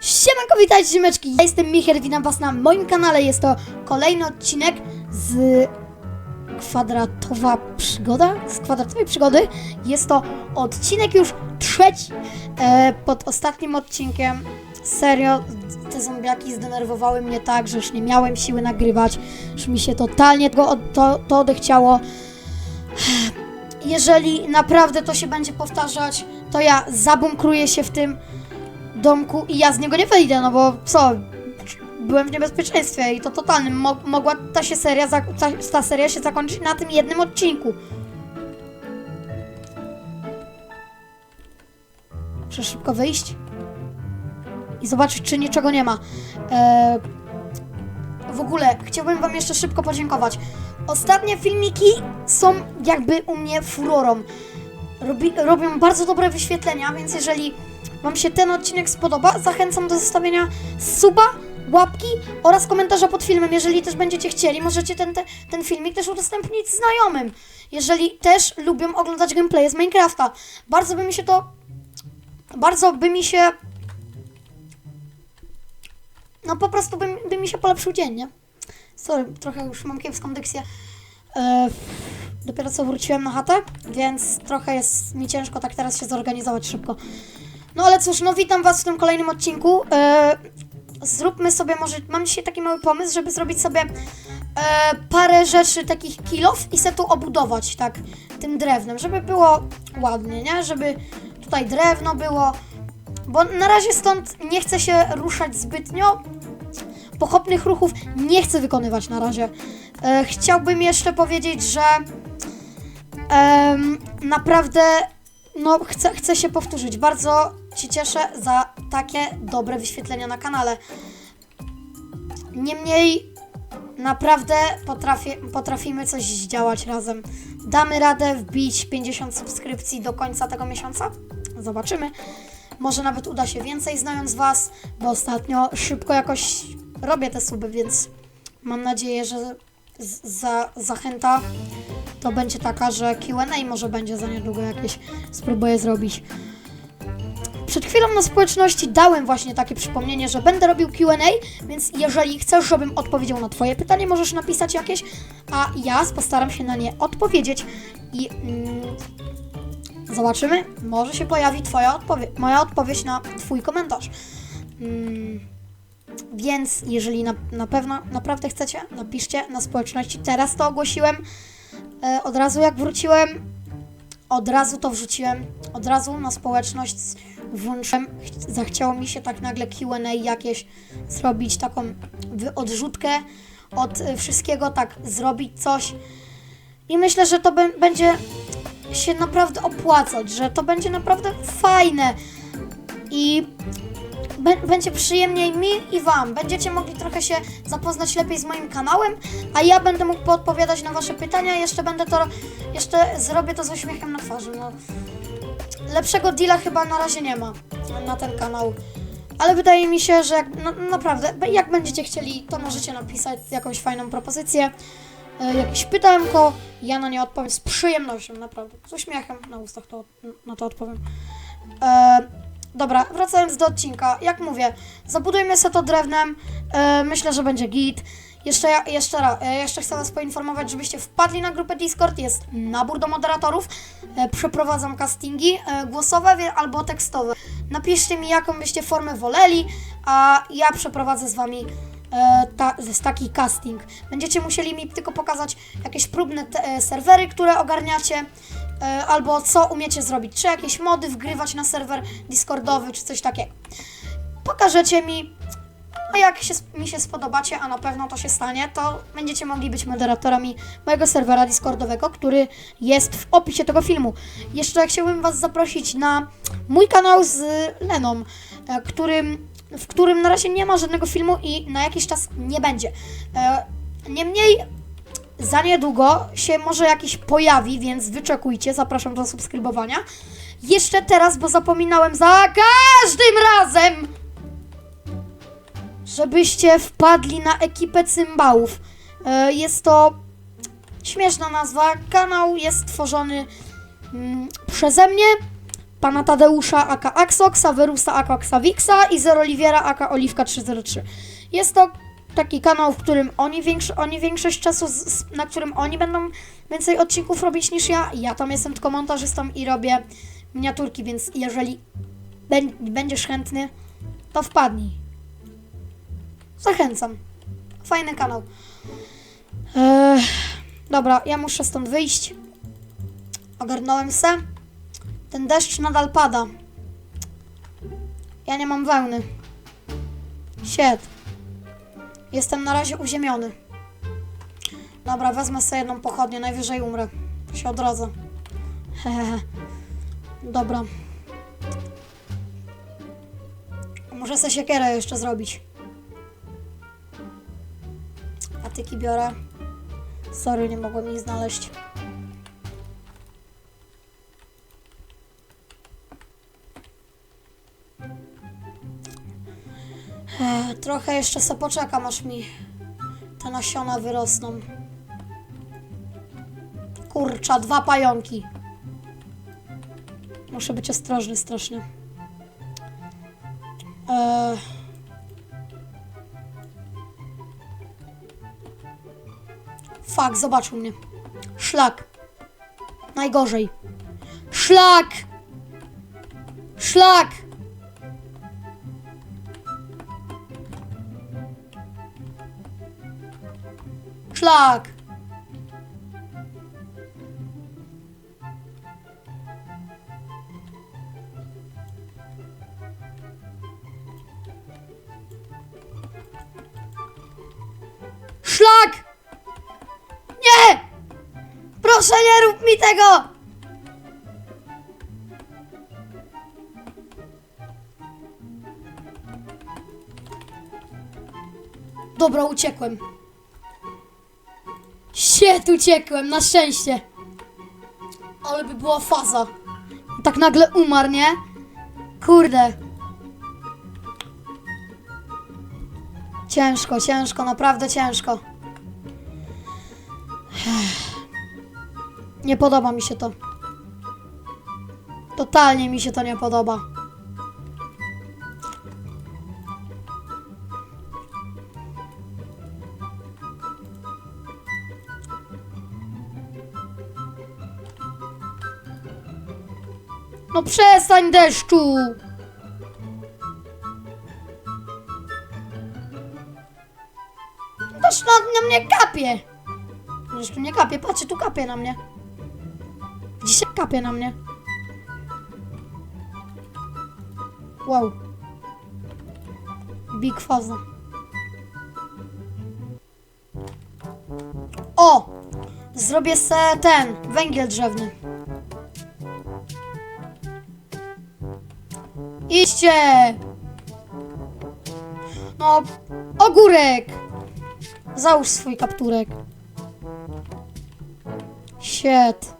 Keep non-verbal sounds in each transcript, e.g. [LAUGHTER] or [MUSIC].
Siemanko, witajcie ziemeczki, ja jestem Micher, witam was na moim kanale, jest to kolejny odcinek z kwadratowa przygoda, z kwadratowej przygody, jest to odcinek już trzeci, e, pod ostatnim odcinkiem, serio, te zombiaki zdenerwowały mnie tak, że już nie miałem siły nagrywać, już mi się totalnie to, to, to odechciało, jeżeli naprawdę to się będzie powtarzać, to ja zabunkruję się w tym domku i ja z niego nie wyjdę, no bo co? Byłem w niebezpieczeństwie i to totalnym. Mo mogła ta się seria, ta, ta seria się zakończyć na tym jednym odcinku. Muszę szybko wyjść i zobaczyć, czy niczego nie ma. Eee, w ogóle chciałbym Wam jeszcze szybko podziękować. Ostatnie filmiki są jakby u mnie furorą. Robi, robią bardzo dobre wyświetlenia, więc jeżeli Wam się ten odcinek spodoba, zachęcam do zostawienia suba, łapki oraz komentarza pod filmem. Jeżeli też będziecie chcieli, możecie ten, te, ten filmik też udostępnić znajomym. Jeżeli też lubią oglądać gameplay z Minecrafta. Bardzo by mi się to... Bardzo by mi się... No po prostu by, by mi się polepszył dzień, nie? Sorry, trochę już mam kiepską dykcję. E, dopiero co wróciłem na chatę, więc trochę jest mi ciężko tak teraz się zorganizować szybko. No ale cóż, no witam Was w tym kolejnym odcinku. E, zróbmy sobie może, mam dzisiaj taki mały pomysł, żeby zrobić sobie e, parę rzeczy takich kilów i se tu obudować tak tym drewnem, żeby było ładnie, nie? Żeby tutaj drewno było, bo na razie stąd nie chcę się ruszać zbytnio. Pochopnych ruchów nie chcę wykonywać na razie. E, chciałbym jeszcze powiedzieć, że em, naprawdę no, chcę, chcę się powtórzyć. Bardzo się cieszę za takie dobre wyświetlenia na kanale. Niemniej, naprawdę potrafimy coś zdziałać razem. Damy radę wbić 50 subskrypcji do końca tego miesiąca? Zobaczymy. Może nawet uda się więcej, znając Was, bo ostatnio szybko jakoś robię te suby, więc mam nadzieję, że za, zachęta to będzie taka, że Q&A może będzie za niedługo jakieś spróbuję zrobić. Przed chwilą na społeczności dałem właśnie takie przypomnienie, że będę robił Q&A, więc jeżeli chcesz, żebym odpowiedział na Twoje pytanie, możesz napisać jakieś, a ja postaram się na nie odpowiedzieć i mm, zobaczymy, może się pojawi Twoja odpowie- moja odpowiedź na Twój komentarz. Mm, więc jeżeli na, na pewno naprawdę chcecie, napiszcie na społeczności. Teraz to ogłosiłem. E, od razu jak wróciłem, od razu to wrzuciłem. Od razu na społeczność włączyłem. Ch- Zachciało mi się tak nagle QA jakieś zrobić, taką odrzutkę od e, wszystkiego, tak zrobić coś. I myślę, że to bę- będzie się naprawdę opłacać, że to będzie naprawdę fajne. I Bę- będzie przyjemniej mi i Wam. Będziecie mogli trochę się zapoznać lepiej z moim kanałem, a ja będę mógł podpowiadać na Wasze pytania. Jeszcze będę to, jeszcze zrobię to z uśmiechem na twarzy. No. Lepszego deala chyba na razie nie ma na ten kanał. Ale wydaje mi się, że jak, no, naprawdę, jak będziecie chcieli, to możecie napisać jakąś fajną propozycję, e, jakieś pytanko, ja na nie odpowiem z przyjemnością, naprawdę. Z uśmiechem na ustach to, na to odpowiem. E, Dobra, wracając do odcinka, jak mówię, zabudujmy sobie to drewnem, e, myślę, że będzie git. Jeszcze, jeszcze, raz, e, jeszcze chcę Was poinformować, żebyście wpadli na grupę Discord, jest nabór do moderatorów, e, przeprowadzam castingi e, głosowe albo tekstowe. Napiszcie mi, jaką byście formę woleli, a ja przeprowadzę z Wami ta, taki casting. Będziecie musieli mi tylko pokazać jakieś próbne te, serwery, które ogarniacie, albo co umiecie zrobić, czy jakieś mody wgrywać na serwer Discordowy, czy coś takiego. Pokażecie mi, a jak się, mi się spodobacie, a na pewno to się stanie, to będziecie mogli być moderatorami mojego serwera Discordowego, który jest w opisie tego filmu. Jeszcze chciałbym Was zaprosić na mój kanał z Leną, e, którym, w którym na razie nie ma żadnego filmu i na jakiś czas nie będzie. E, Niemniej za niedługo się może jakiś pojawi, więc wyczekujcie, zapraszam do subskrybowania. Jeszcze teraz, bo zapominałem za każdym razem, żebyście wpadli na ekipę cymbałów. E, Jest to śmieszna nazwa. Kanał jest tworzony mm, przeze mnie pana Tadeusza aka Axox, Saverusa aka Xavixa i Zeroliwiera aka Oliwka 303. Jest to taki kanał, w którym oni, większo- oni większość czasu, na którym oni będą więcej odcinków robić niż ja. Ja tam jestem tylko montażystą i robię miniaturki, więc jeżeli bę- będziesz chętny, to wpadnij. Zachęcam. Fajny kanał. Eee, dobra, ja muszę stąd wyjść. Ogarnąłem se. Ten deszcz nadal pada. Ja nie mam wełny. Shit. Jestem na razie uziemiony. Dobra, wezmę sobie jedną pochodnię, najwyżej umrę. Się odrodzę. Hehehe. [LAUGHS] Dobra. Muszę sobie siekierę jeszcze zrobić. Patyki biorę. Sorry, nie mogłem ich znaleźć. Trochę jeszcze se poczekam, aż mi te nasiona wyrosną. Kurcza, dwa pająki. Muszę być ostrożny strasznie. Eee. Fuck, zobaczył mnie. Szlak. Najgorzej. Szlak! Szlak! Szlak! Nie rób mi tego! Dobra, uciekłem. Shit, uciekłem, na szczęście. Ale by była faza. Tak nagle umarł, nie? Kurde. Ciężko, ciężko, naprawdę ciężko. Nie podoba mi się to. Totalnie mi się to nie podoba. No przestań deszczu! Deszcz na, na mnie kapie! Deszcz tu nie kapie, patrzcie, tu kapie na mnie. Dzisiaj kapie na mnie. Wow. Big faza. O! Zrobię se ten, węgiel drzewny. Idźcie! No, ogórek! Załóż swój kapturek. Shit.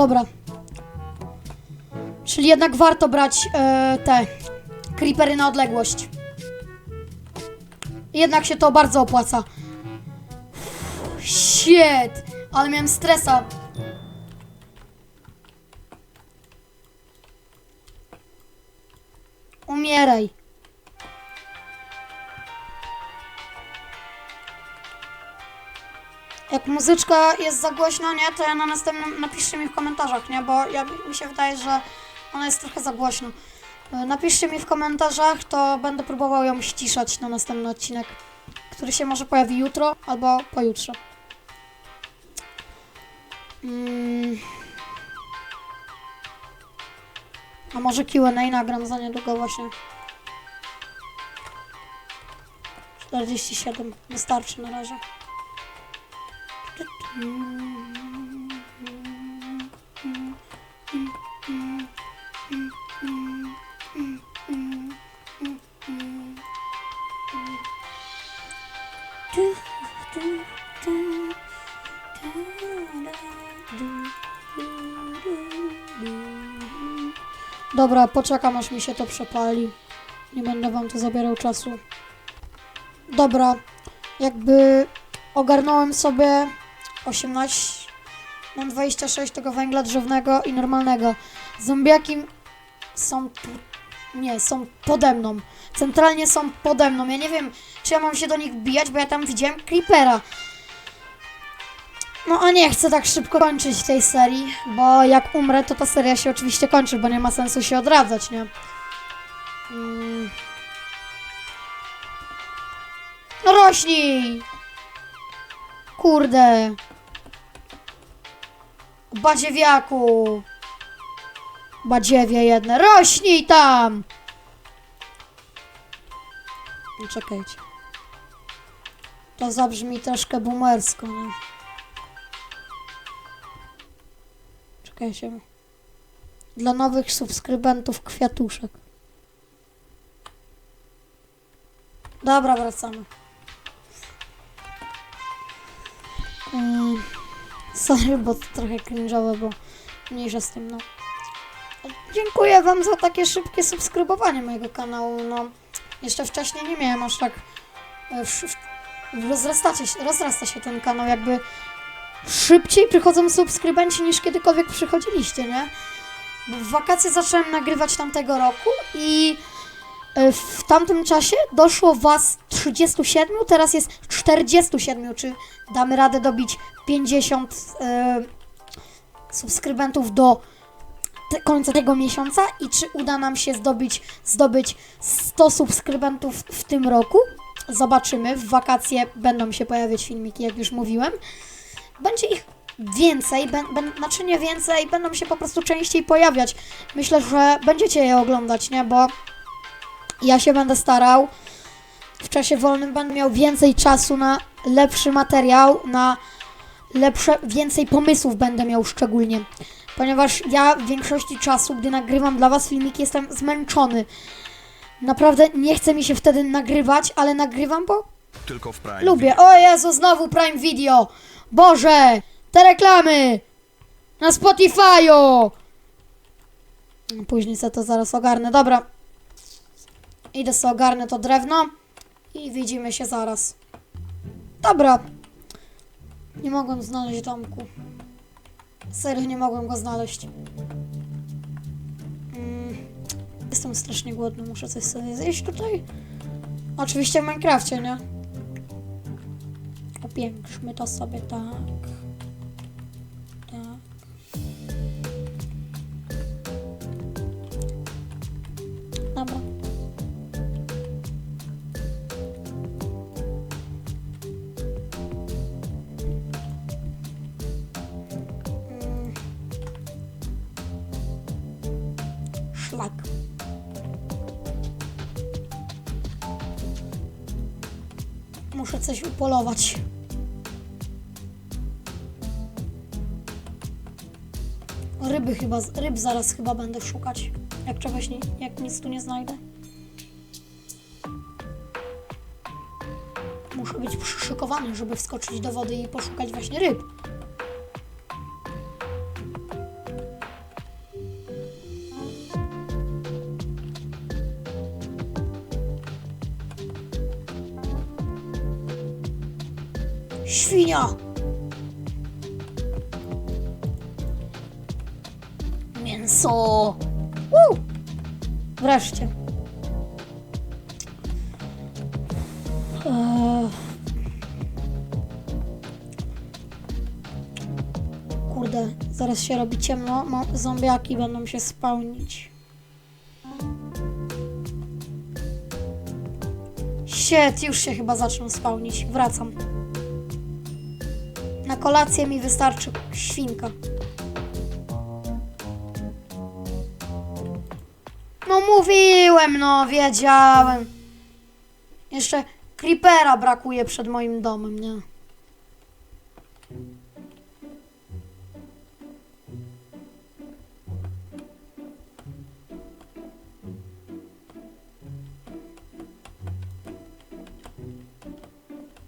Dobra. Czyli jednak warto brać e, te creepery na odległość. Jednak się to bardzo opłaca. Shit! Ale miałem stresa. Jak muzyczka jest za głośno, nie, to ja na następnym napiszcie mi w komentarzach, nie, bo ja, mi się wydaje, że ona jest trochę za głośno. E, Napiszcie mi w komentarzach, to będę próbował ją ściszać na następny odcinek, który się może pojawi jutro albo pojutrze. Mm. A może Q&A nagram za niedługo właśnie. 47, wystarczy na razie. Dobra, poczekam aż mi się to przepali. Nie będę wam to zabierał czasu. Dobra, jakby ogarnąłem sobie 18. Mam 26 tego węgla drzewnego i normalnego. Zombiaki są tu. Nie, są pode mną. Centralnie są pode mną. Ja nie wiem, czy ja mam się do nich wbijać, bo ja tam widziałem creepera. No a nie chcę tak szybko kończyć tej serii, bo jak umrę, to ta seria się oczywiście kończy, bo nie ma sensu się odradzać, nie? Mm. No rośnij! Kurde! Badziewiaku! Badziewie jedne, rośnij tam! No czekajcie. To zabrzmi troszkę boomersko, nie? Czekajcie. Dla nowych subskrybentów kwiatuszek. Dobra, wracamy. Mm, sorry, bo to trochę cringe'owe, bo mniejsza z tym, no. Dziękuję Wam za takie szybkie subskrybowanie mojego kanału, no. Jeszcze wcześniej nie miałem aż tak... e, Rozrastacie się, rozrasta się ten kanał, jakby szybciej przychodzą subskrybenci niż kiedykolwiek przychodziliście, nie? W wakacje zacząłem nagrywać tamtego roku i w tamtym czasie doszło was 37, teraz jest 47. Czy damy radę dobić 50 e, subskrybentów do te, końca tego miesiąca i czy uda nam się zdobyć, zdobyć 100 subskrybentów w tym roku? Zobaczymy. W wakacje będą się pojawiać filmiki, jak już mówiłem. Będzie ich więcej, ben, ben, znaczy nie więcej, będą się po prostu częściej pojawiać. Myślę, że będziecie je oglądać, nie? Bo ja się będę starał. W czasie wolnym będę miał więcej czasu na lepszy materiał, na lepsze, więcej pomysłów będę miał szczególnie. Ponieważ ja w większości czasu, gdy nagrywam dla Was filmiki, jestem zmęczony. Naprawdę nie chce mi się wtedy nagrywać, ale nagrywam, bo Tylko w Prime. Lubię. O Jezu, znowu Prime Video. Boże, te reklamy na Spotify'u. Później sobie to zaraz ogarnę. Dobra. Idę sobie ogarnę to drewno i widzimy się zaraz. Dobra. Nie mogłem znaleźć domku. Serio, nie mogłem go znaleźć. Mm, Jestem strasznie głodny, muszę coś sobie zjeść tutaj. Oczywiście w Minecrafcie, nie? Upiększmy to sobie tak. Tak. Upolować. Ryby chyba, ryb zaraz chyba będę szukać. Jak czegoś nie, jak nic tu nie znajdę. Muszę być przyszykowany, żeby wskoczyć do wody i poszukać właśnie ryb. Świnia! Mięso! Woo! Wreszcie. Eee. Kurde, zaraz się robi ciemno. Mo- zombiaki będą się spełnić. Shit, już się chyba zaczną spełnić. Wracam. Kolację mi wystarczy świnka. No mówiłem, no wiedziałem. Jeszcze creepera brakuje przed moim domem, nie?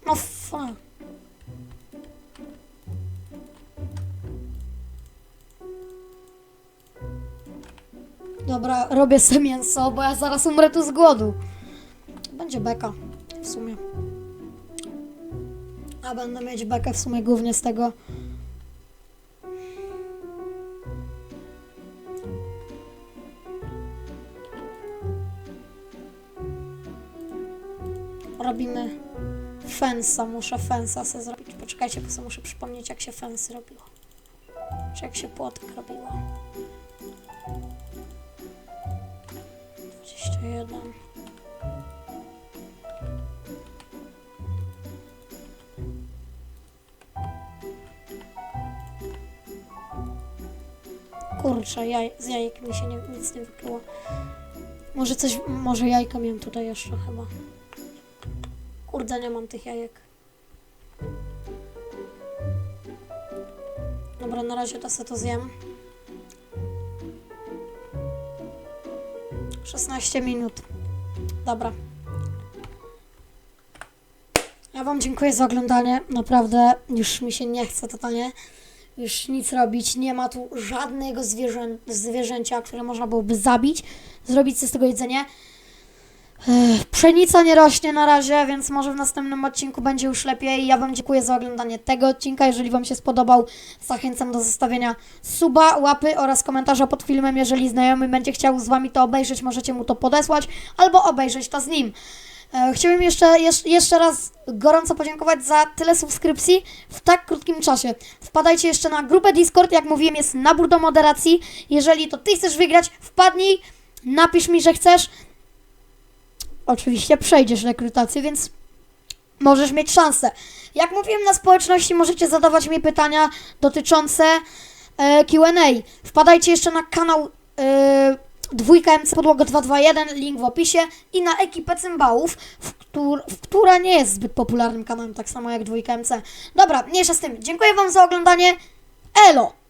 No fuck. Dobra, robię sobie mięso, bo ja zaraz umrę tu z głodu. Będzie beka w sumie. A będę mieć bekę w sumie głównie z tego. Robimy fensa, muszę fensa sobie zrobić. Poczekajcie, bo sobie muszę przypomnieć jak się fensy robiło. Czy jak się płotek robiło. 21. Kurczę, jaj, z jajek mi się nie, nic nie wykryło. Może coś, może jajka miałem tutaj jeszcze chyba. Kurde, nie mam tych jajek. Dobra, na razie to sobie to zjem. 16 minut. Dobra. Ja Wam dziękuję za oglądanie. Naprawdę już mi się nie chce totalnie już nic robić. Nie ma tu żadnego zwierzę, zwierzęcia, które można byłoby zabić, zrobić z tego jedzenie. Ech, Pszenica nie rośnie na razie, więc może w następnym odcinku będzie już lepiej. Ja Wam dziękuję za oglądanie tego odcinka. Jeżeli Wam się spodobał, zachęcam do zostawienia suba, łapy oraz komentarza pod filmem. Jeżeli znajomy będzie chciał z Wami to obejrzeć, możecie mu to podesłać albo obejrzeć to z nim. Chciałbym jeszcze, jeszcze, jeszcze raz gorąco podziękować za tyle subskrypcji w tak krótkim czasie. Wpadajcie jeszcze na grupę Discord, jak mówiłem, jest nabór do moderacji. Jeżeli to Ty chcesz wygrać, wpadnij, napisz mi, że chcesz. Oczywiście przejdziesz rekrutację, więc możesz mieć szansę. Jak mówiłem na społeczności, możecie zadawać mi pytania dotyczące e, Q&A. Wpadajcie jeszcze na kanał e, Dwójka MC Podłoga 221, link w opisie i na ekipę cymbałów, w któr, w która nie jest zbyt popularnym kanałem, tak samo jak Dwójka MC. Dobra, mniejsza z tym. Dziękuję Wam za oglądanie. Elo!